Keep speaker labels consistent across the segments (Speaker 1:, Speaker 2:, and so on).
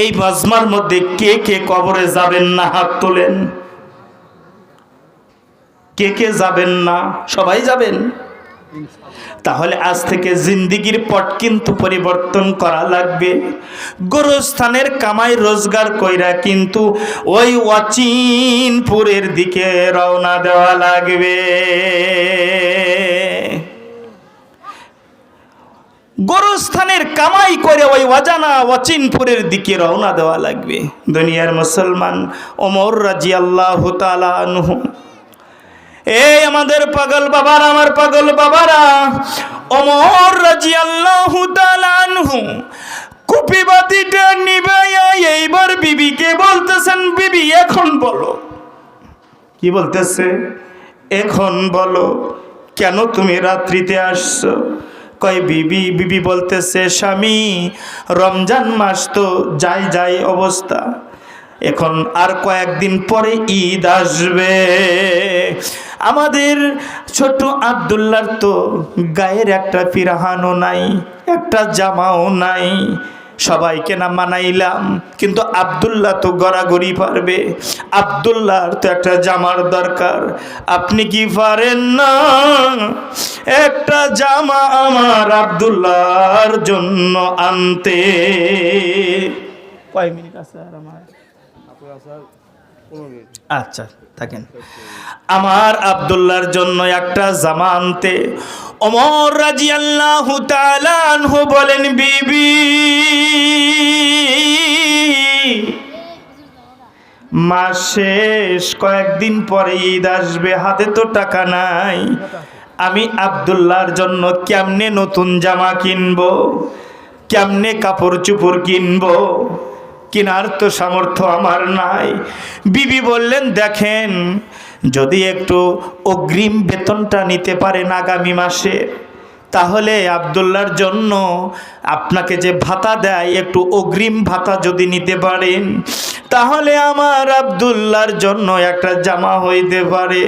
Speaker 1: এই মজমার মধ্যে কে কে কবরে যাবেন না হাত তোলেন? কে কে যাবেন না? সবাই যাবেন? তাহলে আজ থেকে জিন্দিগির পট কিন্তু পরিবর্তন করা লাগবে। গোরস্থানের কামাই রোজগার কইরা কিন্তু ওই অচিনপুরের দিকে রওনা দেওয়া লাগবে। গোরস্থানের কামাই করে ওই অজানা অচিনপুরের দিকে রওনা দেওয়া লাগবে। দুনিয়ার মুসলমান ওমর রাজি আল্লাহ আনহু। এই আমাদের পাগল বাবারা, আমার পাগল বাবারা অমর রাজি আল্লাহ আনহু। কুপি বাতিটা নিবে এইবার বিবিকে বলতেছেন, বিবি, এখন বলো। কি বলতেছে? এখন বলো, কেন তুমি রাত্রিতে আসছো? কয়, বিবি বিবি বলতেছে, স্বামী, রমজান মাস তো যাই যাই অবস্থা। এখন আর কয়েকদিন পরে ঈদ আসবে। আমাদের ছোট আবদুল্লার তো গায়ের একটা পিরাহানও নাই, একটা জামাও নাই। সবাইকে না মানাইলাম কিন্তু আবদুল্লাহ তো গড়াগড়ি পারবে। আবদুল্লাহর তো একটা জামার দরকার। আপনি কি পারেন না? একটা জামা আমার আবদুল্লাহর জন্য আনতে। কয় মিনিট আছে আর আমার? আচ্ছা। থাকেন। আমার আবদুল্লাহর জন্য একটা জামা আনতে অমর রাজি আল্লাহ বলেন, বিবি, মাস শেষ, কয়েকদিন পরে ঈদ আসবে, হাতে তো টাকা নাই। আমি আবদুল্লাহর জন্য কেমনে নতুন জামা কিনবো, কেমনে কাপড় চুপড় কিনবো? কেনার তো সামর্থ্য আমার নাই। বিবি বললেন, দেখেন, যদি একটু অগ্রিম বেতনটা নিতে পারেন আগামী মাসে। তাহলে আবদুল্লার জন্য আপনাকে যে ভাতা দেয়, একটু অগ্রিম ভাতা যদি নিতে পারেন, তাহলে আমার আবদুল্লার জন্য একটা জামা হইতে পারে।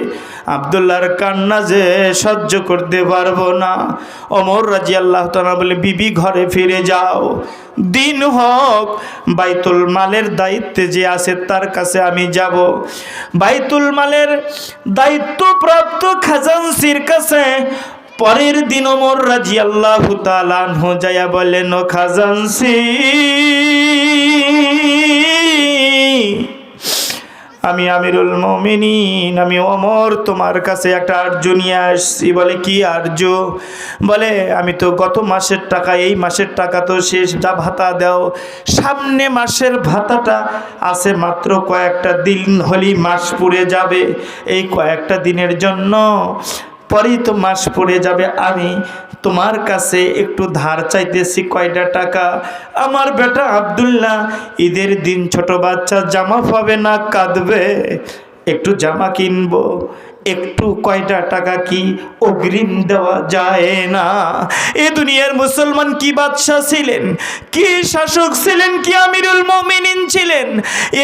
Speaker 1: আবদুল্লার কান্না যে সহ্য করতে পারব না। অমর রাজি আল্লাহ তালা বলে, বিবি ঘরে ফিরে যাও। দিন হোক, বাইতুল মালের দায়িত্বে যে আছে তার কাছে আমি যাব। বাইতুল মালের দায়িত্বপ্রাপ্ত খাজানসির কাছে পরের দিন ওমর রাজি আল্লাহ তালানহ যায়া বলেন ও খাজানসি আমি আমিরুল মমিনিন, আমি অমর তোমার কাছে একটা আর্য নিয়ে আসছি। বলে, কি আর্য বলে, আমি তো গত মাসের টাকা, এই মাসের টাকা তো শেষ, যা ভাতা দাও। সামনে মাসের ভাতাটা আছে মাত্র কয়েকটা দিন হলেই মাস পুড়ে যাবে। এই কয়েকটা দিনের জন্য পরেই তো মাস পড়ে যাবে। আমি তোমার কাছে একটু ধার চাইতেছি কয়টা টাকা? আমার বেটা আবদুল্লাহ, ঈদের দিন ছোট বাচ্চা জামা পাবে না, কাঁদবে। একটু জামা কিনবো, একটু কয়টা টাকা কি অগ্রিম দেওয়া যায় না? এ দুনিয়ার মুসলমান কি বাদশাহ ছিলেন? কি শাসক ছিলেন? কি আমিরুল মমিনিন ছিলেন?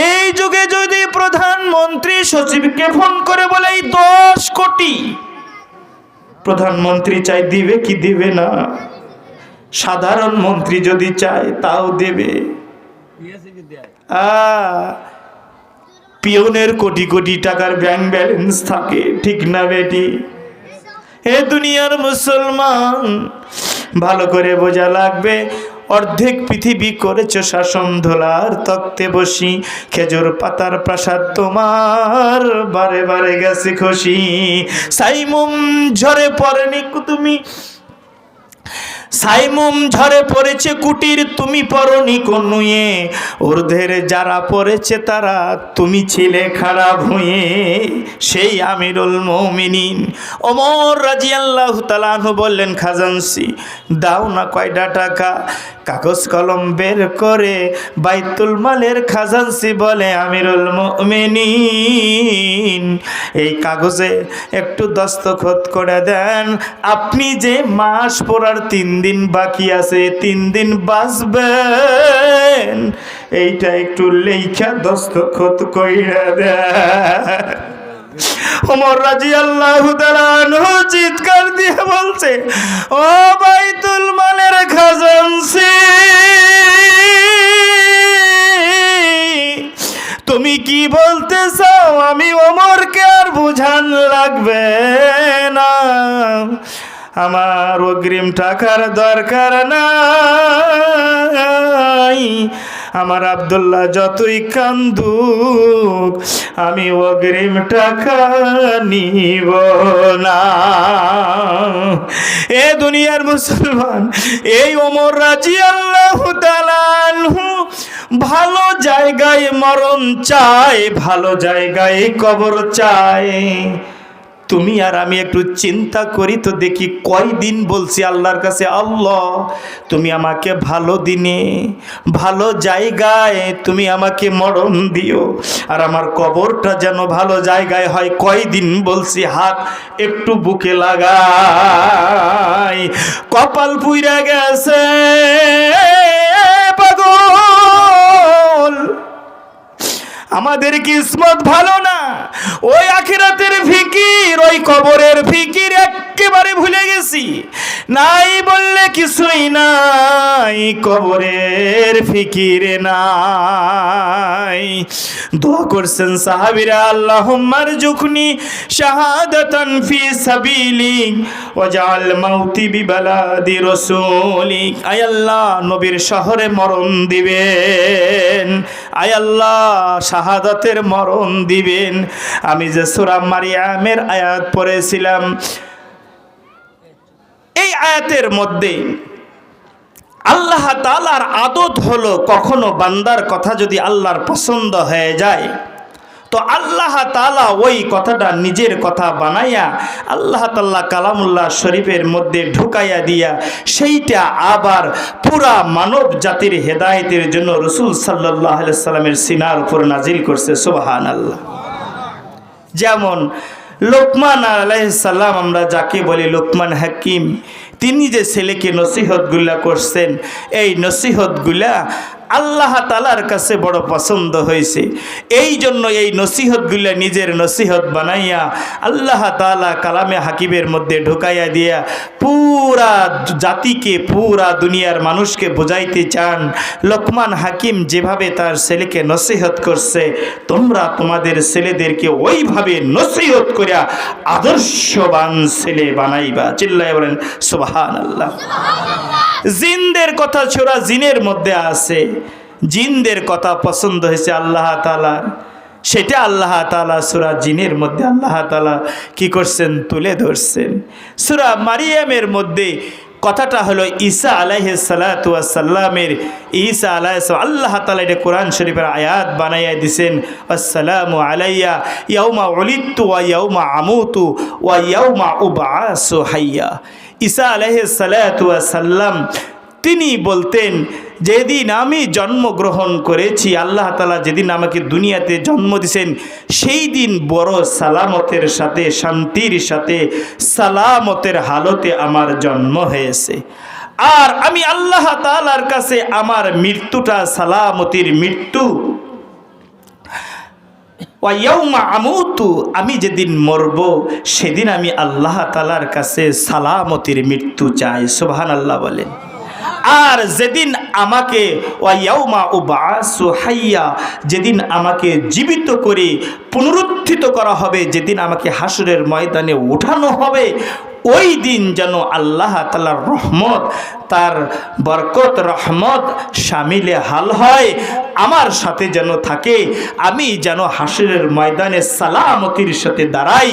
Speaker 1: এই যুগে যদি প্রধানমন্ত্রী সচিবকে ফোন করে বলে দশ কোটি প্রধানমন্ত্রী চাই দিবে কি দিবে না? সাধারণ মন্ত্রী যদি চায় তাও দেবে। পিওনের কোটি কোটি টাকার ব্যাংক ব্যালেন্স থাকে, ঠিক না বেটি? এ দুনিয়ার মুসলমান, ভালো করে বোঝা লাগবে। অর্ধেক পৃথিবী করেছ শাসন ধোলার তক্তে বসি, খেজুর পাতার প্রাসাদ তোমার বারে বারে গেছে খুশি। সাইমুম ঝরে পড়েনি তুমি সাইমুম ঝরে পড়েছে কুটির, তুমি পরনি কনুয়ে ঊর্ধ্বের যারা পড়েছে তারা, তুমি ছিলে খারাপ হয়ে। সেই আমিরুল মৌমিনিন। ওমর রাজি আল্লাহ তালাহু বললেন, খাজানসি, দাও না কয়টা টাকা। কাগজ কলম বের করে বাইতুল মালের খাজানসি বলে, আমিরুল মমিনিন, এই কাগজে একটু দস্তখত করে দেন। আপনি যে মাস পড়ার তিন দিন বাকি আছে তিন দিন বাঁচবেন। এইটা একটু লেখা দস্তখত কইরা দেয় রাজি আল্লাহ চিৎকার দিয়ে বলছে, ও বাইতুল মানের খাজানসি তুমি কি বলতে চাও? আমি ওমরকে আর বুঝান লাগবে না। আমার অগ্রিম টাকার দরকার নাই। আমার আব্দুল্লাহ যতই কান্দুক, আমি অগ্রিম টাকা নিব না। এ দুনিয়ার মুসলমান, এই ওমর রাজি আল্লাহ ভালো জায়গায় মরণ চায়, ভালো জায়গায় কবর চায়। তুমি আর আমি একটু চিন্তা করি তো দেখি কয়দিন বলছি আল্লাহর কাছে, আল্লাহ, তুমি আমাকে ভালো দিনে, ভালো জায়গায় তুমি আমাকে মরণ দিও। আর আমার কবরটা যেন ভালো জায়গায় হয় কয়দিন বলছি হাত একটু বুকে লাগাই। কপাল পুইরা গেছে আমাদের কিসমত ভালো না? ওই আখিরাতের ওই কবরের ফিকির একেবারে ভুলে গেছি নাই বললে কিছুই নাই, কবরের ফিকিরে নাই। দোয়া করছেন সাহাবিরা, আল্লাহুম্মার জুখনি শাহাদাতান ফি সাবিলিক, ওয়াজআল মাউতি বিবালাদি রাসূলিক। আয় আল্লাহ, নবীর শহরে মরণ দিবেন। আয় আল্লাহ, শাহাদাতের মরণ দিবেন। আমি যে সূরা মারিয়ামের আয়াত পড়েছিলাম এই আয়াতের মধ্যে আল্লাহ তালার আদত হলো কখনো বান্দার কথা যদি আল্লাহর পছন্দ হয়ে যায়, তো আল্লাহ তালা ওই কথাটা নিজের কথা বানাইয়া আল্লাহ তাল্লাহ কালামুল্লাহ শরীফের মধ্যে ঢুকাইয়া দিয়া সেইটা আবার পুরা মানব জাতির হেদায়েতের জন্য রসুল সাল্লাহ সাল্লামের সিনার উপর নাজিল করছে সোবাহান আল্লাহ যেমন লোকমান আলাইসাল্লাম আমরা যাকে বলি লোকমান হাকিম তিনি যে ছেলেকে নসিহতগুলা করছেন এই নসিহতগুলা আল্লাহ তালার কাছে বড় পছন্দ হয়েছে। এই জন্য এই নসিহতগুলা নিজের নসিহত বানাইয়া আল্লাহ তালা কালামে হাকিমের মধ্যে ঢুকাইয়া দিয়া পুরা জাতিকে পুরা দুনিয়ার মানুষকে বোঝাইতে চান। লোকমান হাকিম যেভাবে তার ছেলেকে নসিহত করছে তোমরা তোমাদের ছেলেদেরকে ওইভাবে নসিহত করিয়া আদর্শবান ছেলে বানাইবা। চিল্লাই বলেন সুবাহান আল্লাহ জিনদের কথা ছোড়া জিনের মধ্যে আছে। জিনদের কথা পছন্দ হয়েছে আল্লাহ তালার সেটা আল্লাহ তালা সুরা জিনের মধ্যে আল্লাহ তালা কি করছেন? তুলে ধরছেন। সুরা মারিয়ামের মধ্যে কথাটা হলো ঈসা আলাইহ সাল্লামের ঈসা আলাহ আল্লাহ তালা এটা কোরআন শরীফের আয়াত বানাইয়া দিছেন, আসসালামু আলাইয়া ইয়াউমা অলিত্তু ওয়া ইয়াউমা আমুতু ওয়া ইয়াউমা উবাসু হাইয়া। ঈসা আলাইহ সাল্লাম তিনি বলতেন যেদিন আমি জন্মগ্রহণ করেছি, আল্লাহ তালা যেদিন আমাকে দুনিয়াতে জন্ম দিছেন, সেই দিন বড় সালামতের সাথে, শান্তির সাথে, সালামতের হালতে আমার জন্ম হয়েছে। আর আমি আল্লাহ তালার কাছে আমার মৃত্যুটা, সালামতির মৃত্যু আমুতু, আমি যেদিন মরব, সেদিন আমি আল্লাহ তালার কাছে সালামতির মৃত্যু চাই। সুবহান আল্লাহ বলেন। আর যেদিন আমাকে ওয়াইয়াউমা ও বাসু হাইয়া, যেদিন আমাকে জীবিত করে পুনরুত্থিত করা হবে, যেদিন আমাকে হাসুরের ময়দানে উঠানো হবে, ওই দিন যেন আল্লাহ তালার রহমত তার বরকত, রহমত সামিলে হাল হয়। আমার সাথে যেন থাকে, আমি যেন হাসিরের ময়দানে সালামতির সাথে দাঁড়াই,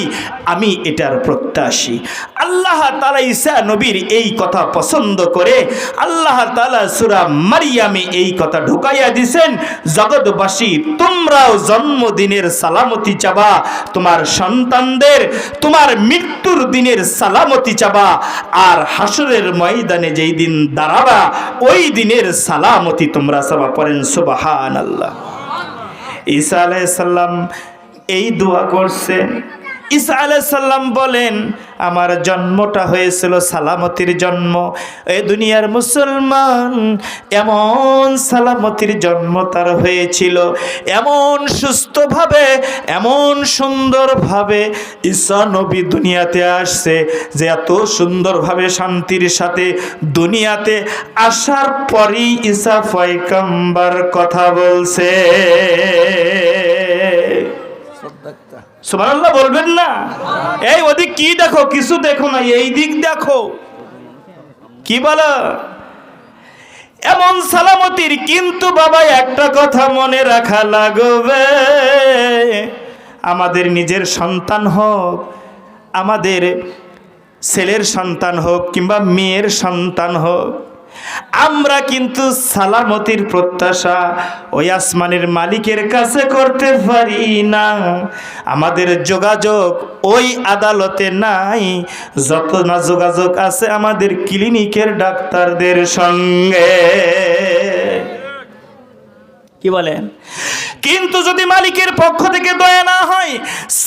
Speaker 1: আমি এটার প্রত্যাশী। আল্লাহ তালা ঈসা নবীর এই কথা পছন্দ করে। আল্লাহ তালা সুরা মারিয়ামে এই কথা ঢুকাইয়া দিছেন, জগৎবাসী, তোমরাও জন্মদিনের সালামতি চাবা, তোমার সন্তানদের তোমার মৃত্যুর দিনের সালামতি চাবা, আর হাসরের ময়দানে যেই দিন দাঁড়াবা, ওই দিনের সালামতি তোমরা সবা পড়েন সুবাহান আল্লাহ ঈসা আলাইসাল্লাম এই দোয়া করছেন ঈসা আলাইসাল্লাম বলেন আমার জন্মটা হয়েছিল সালামতির জন্ম। এ দুনিয়ার মুসলমান এমন সালামতির জন্ম তার হয়েছিল। এমন সুস্থভাবে, এমন সুন্দরভাবে ঈসা নবী দুনিয়াতে আসছে যে এত সুন্দরভাবে শান্তির সাথে দুনিয়াতে আসার পরই ঈশা ফয়কাম্বার কথা বলছে। সুবহানাল্লাহ বলবেন না? এই ওদিক কি দেখো? কিছু দেখো না, এই দিক দেখো। কি বলো? এমন সালামতির কিন্তু বাবা একটা কথা মনে রাখা লাগবে। আমাদের নিজের সন্তান হোক, আমাদের ছেলের সন্তান হোক কিংবা মেয়ের সন্তান হোক আমরা কিন্তু সালামতির প্রত্যাশা ওই আসমানের মালিকের কাছে করতে পারি না। আমাদের যোগাযোগ ওই আদালতে নাই। যত না যোগাযোগ আছে আমাদের ক্লিনিকের ডাক্তারদের সঙ্গে। কি বলেন? কিন্তু যদি মালিকের পক্ষ থেকে দয়া না হয়,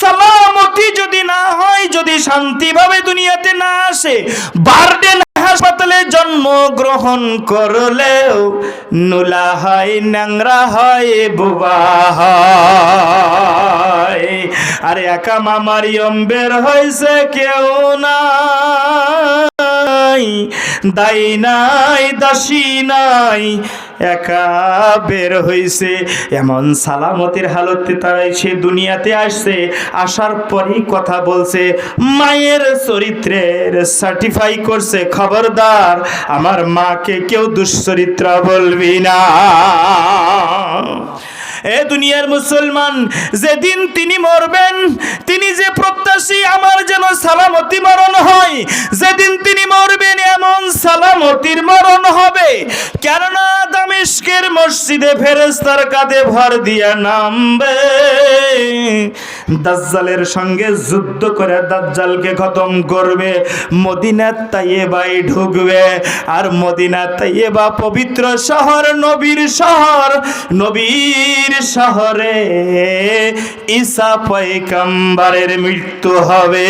Speaker 1: সালামতি যদি না হয়, যদি শান্তিভাবে দুনিয়াতে না আসে, বার্ডেন হাসপাতালে জন্ম গ্রহণ করলেও নুলা হয়, ন্যাংরা হয়, বুবা হয়। আরে একা মামারি বের হয়েছে কেউ নাই। দাই নাই, দাসী নাই, একা বের হইছে। এমন সালামতের হালতে তারাই সে দুনিয়াতে আসছে, আসার পরেই কথা বলছে, মায়ের চরিত্রের সার্টিফাই করছে, খবরদার, আমার মাকে কেউ দুশ্চরিত্র বলবি না। এ দুনিয়ার মুসলমান, যেদিন তিনি মরবেন, তিনি যে প্রত্যাশী, আমার যেন সালামতি মরণ হয়। যেদিন তিনি মরবেন সালামতির মরণ হবে। কেননা দামেস্কের মসজিদে ফেরেস্তার কাঁধে ভর দিয়া নামবে। দাজ্জালের সঙ্গে যুদ্ধ করে দাজ্জালকে খতম করবে। মদিনার তাইয়েবাই ঢুকবে। আর তাইয়েবা পবিত্র শহর, নবীর শহর। নবীর শহরে ঈসা পয়গাম্বারের মৃত্যু হবে।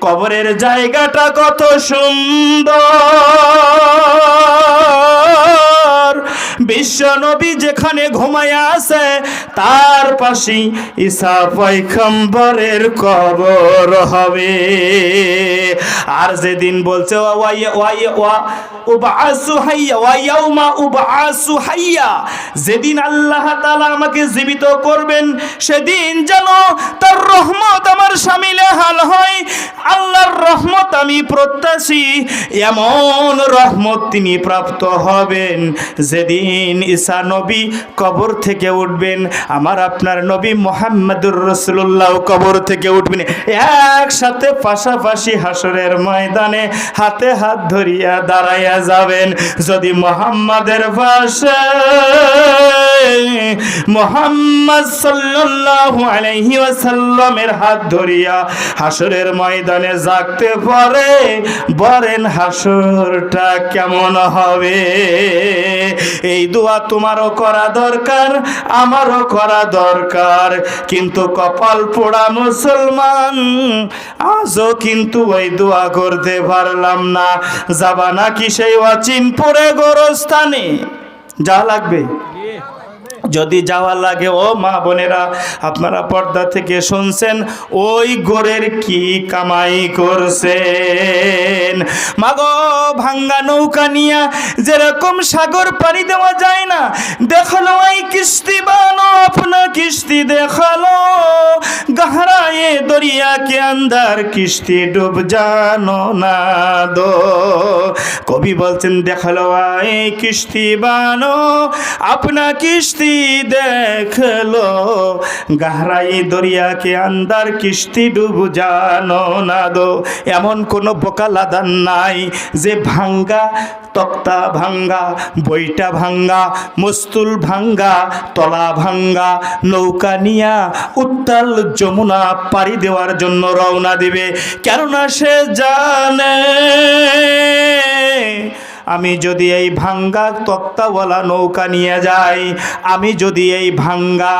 Speaker 1: কবরের জায়গাটা কত সুন্দর বিশ্ব নবী যেখানে ঘুমায় আছে, তার পাশেই ঈসা পয়গম্বরের কবর হবে। আর যেদিন বলছে যেদিন আল্লাহ তাআলা আমাকে জীবিত করবেন, সেদিন যেন তার রহমত আমার শামিলে হাল হয়। আল্লাহর রহমত আমি প্রত্যাশী, এমন রহমত তিনি প্রাপ্ত হবেন যেদিন ঈসা নবী কবর থেকে উঠবেন, আমার আপনার নবী মোহাম্মদুর রসুল্লাহ কবর থেকে উঠবেন। একসাথে পাশাপাশি হাসরের ময়দানে হাতে হাত ধরিয়া দাঁড়াইয়া যাবেন। যদি মোহাম্মদের পাশে মোহাম্মদ সাল্লাল্লাহু আলাইহি ওয়াসাল্লামের হাত ধরিয়া হাসরের ময়দানে জাগতে পারে, বলেন হাসরটা কেমন হবে? এই দোয়া তোমারও করা দরকার, আমারও করা দরকার। কিন্তু কপাল পোড়া মুসলমান, আজও কিন্তু ওই দোয়া করতে পারলাম না। যাবা নাকি সেই অচিন অচিনপুরে গোরস্থানে? যা লাগবে। যদি যাওয়া লাগে, ও মা বোনেরা, আপনারা পর্দা থেকে শুনছেন, ওই গোরের কি কামাই করছেন? মাগো, ভাঙ্গা নৌকা নিয়া যেরকম সাগর পানি দেওয়া যায় না, দেখাল এই কিস্তি বানো আপনার কিস্তি দেখাল। দরিয়া দরিয়াকে আন্ধার কিস্তি ডুব জানো না দো। কবি বলছেন, দেখাল এই কিস্তি বানো, আপনা কিস্তি দেখল গহরাই দরিয়া কে আন্দার কিস্তি ডুব, জানো না দো এমন কোনো বোকালাদান নাই যে ভাঙ্গা, তক্তা ভাঙ্গা, বইটা ভাঙ্গা, মস্তুল ভাঙ্গা, তলা ভাঙ্গা, নৌকা নিয়া উত্তাল যমুনা পাড়ি দেওয়ার জন্য রওনা দিবে। কেননা সে জানে আমি যদি এই ভাঙ্গা তক্তাওয়ালা নৌকা নিয়ে যাই, আমি যদি এই ভাঙ্গা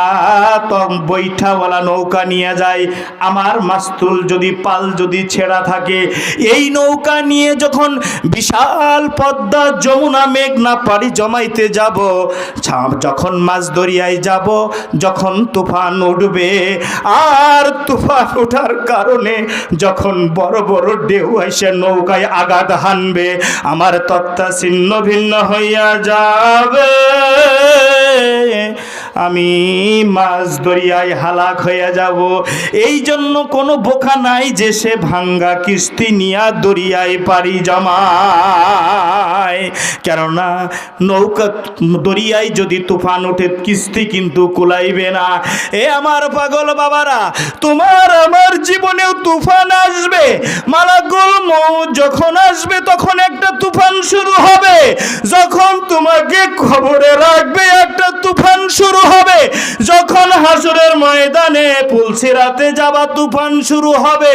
Speaker 1: বৈঠাওয়ালা নৌকা নিয়ে যাই, আমার মাস্তুল যদি পাল যদি ছেঁড়া থাকে, এই নৌকা নিয়ে যখন বিশাল পদ্মা যমুনা মেঘনা পাড়ি জমাইতে যাব যখন মাছ দরিয়ায় যাব, যখন তুফান উঠবে, আর তুফান ওঠার কারণে যখন বড় বড় ঢেউ এসে নৌকায় আঘাত হানবে, আমার তত্ত্বা ছিন্ন ভিন্ন হইয়া যাবে। আমি মাছ দরিয়ায় হালাক হয়ে যাব। এই জন্য কোনো বোকা নাই যে সে ভাঙ্গা কিস্তি নিয়া দরিয়ায় পারি জমায়। কেননা নৌকা দরিয়ায় যদি তুফান ওঠে, কিস্তি কিন্তু কুলাইবে না। এ আমার পাগল বাবারা, তোমার আমার জীবনেও তুফান আসবে। মালাকুল মৌ যখন আসবে, তখন একটা তুফান শুরু হবে। যখন তোমাকে খবরে রাখবে, একটা তুফান শুরু হবে। যখন হাসুরের ময়দানে পুলসিরাতে যাবা তুফান শুরু হবে,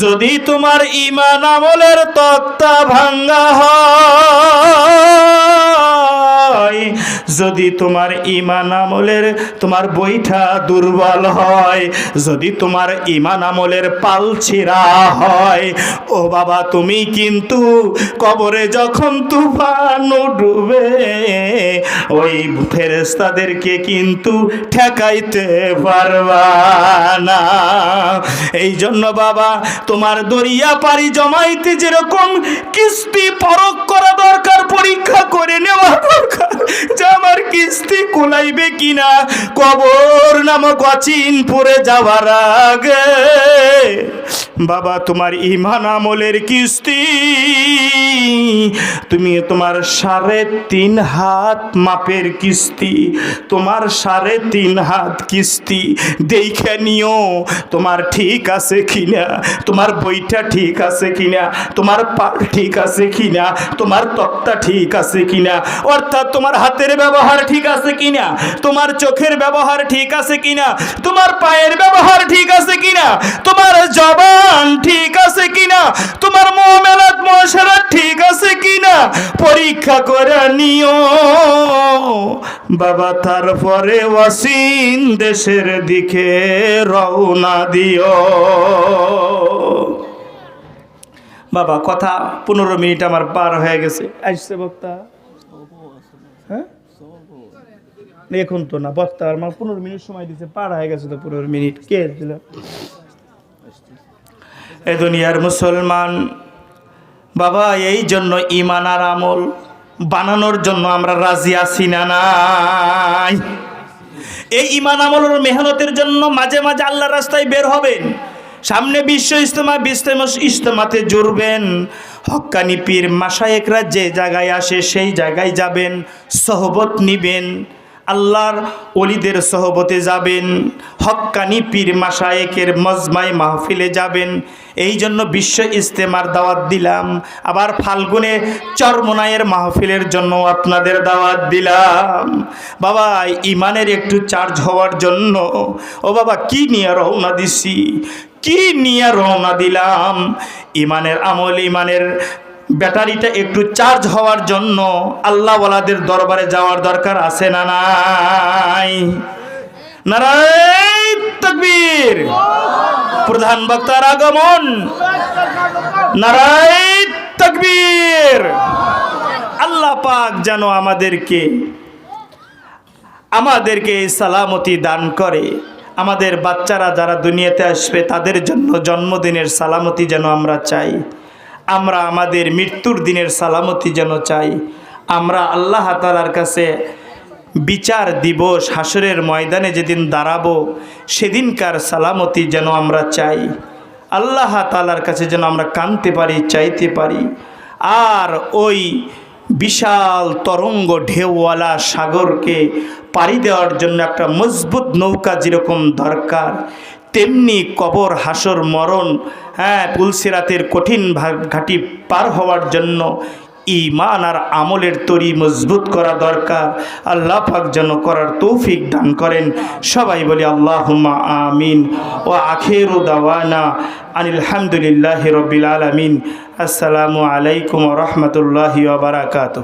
Speaker 1: যদি তোমার ইমান আমলের তক্তা ভাঙ্গা হয়। যদি তোমার ইমান আমলের, তোমার বইটা দুর্বল হয়, যদি তোমার ইমান আমলের পাল ছিঁড়া হয়, ও বাবা, তুমি কিন্তু কবরে যখন তুফান ডুবে, ওই ফেরেস্তাদেরকে কিন্তু ঠেকাইতে পারবা না। এই জন্য বাবা, তোমার দরিয়া পারি জমাইতে যেরকম কিস্তি পরক করা দরকার, পরীক্ষা করে নেওয়া দরকার। যে আমার কিস্তি কুলাইবে কিনা? কবর নামক অচিন পড়ে যাওয়ার আগে। বাবা, তোমার ইমান আমলের কিস্তি। তুমি তোমার সাড়ে তিন হাত মাপের কিস্তি, তোমার সাড়ে তিন হাত কিস্তি দেখে নিও, তোমার ঠিক আছে কিনা? তোমার বইটা ঠিক আছে কিনা? তোমার পাল ঠিক আছে কিনা? তোমার তক্তা ঠিক আছে কিনা? অর্থাৎ তোমার হাতের ব্যবহার ঠিক আছে কিনা? তোমার চোখের ব্যবহার ঠিক আছে কিনা? তোমার পায়ের ব্যবহার ঠিক আছে কিনা? তোমার জবান ঠিক আছে কিনা? তোমার মোমেলাত মশারা ঠিক আছে কিনা? পরীক্ষা করে নিও। বাবা, তারপরে ওয়াসিন দেশের দিকে রওনা দিও। বাবা, কথা পনেরো মিনিট আমার পার হয়ে গেছে। আসছে বক্তা হ্যাঁ এখন তো না। বক্তা আমার পনেরো মিনিট সময় দিচ্ছে পার হয়ে গেছে তো পনেরো মিনিট। কে দিল? এ দুনিয়ার মুসলমান, বাবা, এই জন্য ইমান আর আমল বানানোর জন্য আমরা রাজি আছি না নাই। এই ইমান আমলের মেহনতের জন্য মাঝে মাঝে আল্লাহর রাস্তায় বের হবেন। সামনে বিশ্ব ইজতেমা বিস্তেমা ইজতেমাতে জুড়বেন। হক্কানি পীর মাসায়েকরা যে জায়গায় আসে সেই জায়গায় যাবেন, সহবত নিবেন। আল্লাহর অলিদের সহবতে যাবেন, হক্কানি পীর মাসায়েকের মজমাই মাহফিলে যাবেন। এই জন্য বিশ্ব ইস্তেমার দাওয়াত দিলাম, আবার ফাল্গুনে চরমনায়ের মাহফিলের জন্য আপনাদের দাওয়াত দিলাম। বাবা ইমানের একটু চার্জ হওয়ার জন্য। ও বাবা, কি নিয়ে রওনা দিছি? কি নিয়ে রওনা দিলাম? ইমানের আমল ইমানের ব্যাটারিটা একটু চার্জ হওয়ার জন্য আল্লাহওয়ালাদের দরবারে যাওয়ার দরকার আছে না নাই? নারায়ণ তকবীর। প্রধান বক্তার আগমন। নারায়ণ তকবীর। আল্লাহ পাক যেন আমাদেরকে আমাদেরকে সালামতি দান করে। আমাদের বাচ্চারা যারা দুনিয়াতে আসবে, তাদের জন্য জন্মদিনের সালামতি যেন আমরা চাই। আমরা আমাদের মৃত্যুর দিনের সালামতি যেন চাই। আমরা আল্লাহ তালার কাছে বিচার দিবস হাসরের ময়দানে যেদিন দাঁড়াবো, সেদিনকার সালামতি যেন আমরা চাই। আল্লাহ তালার কাছে যেন আমরা কানতে পারি, চাইতে পারি। আর ওই বিশাল তরঙ্গ ঢেউওয়ালা সাগরকে পাড়ি দেওয়ার জন্য একটা মজবুত নৌকা যেরকম দরকার, তেমনি কবর, হাসর, মরণ হ্যাঁ পুলসিরাতের কঠিন ঘাটি পার হওয়ার জন্য ইমান আর আমলের তরি মজবুত করা দরকার। আল্লাহ পাক যেন করার তৌফিক দান করেন। সবাই বলি আল্লাহ আমিন। ও আখের দাওয়ানা আনিল হামদুলিল্লাহ রবিল আলমিন। আসসালামু আলাইকুম রহমতুল্লাহি বারাকাতু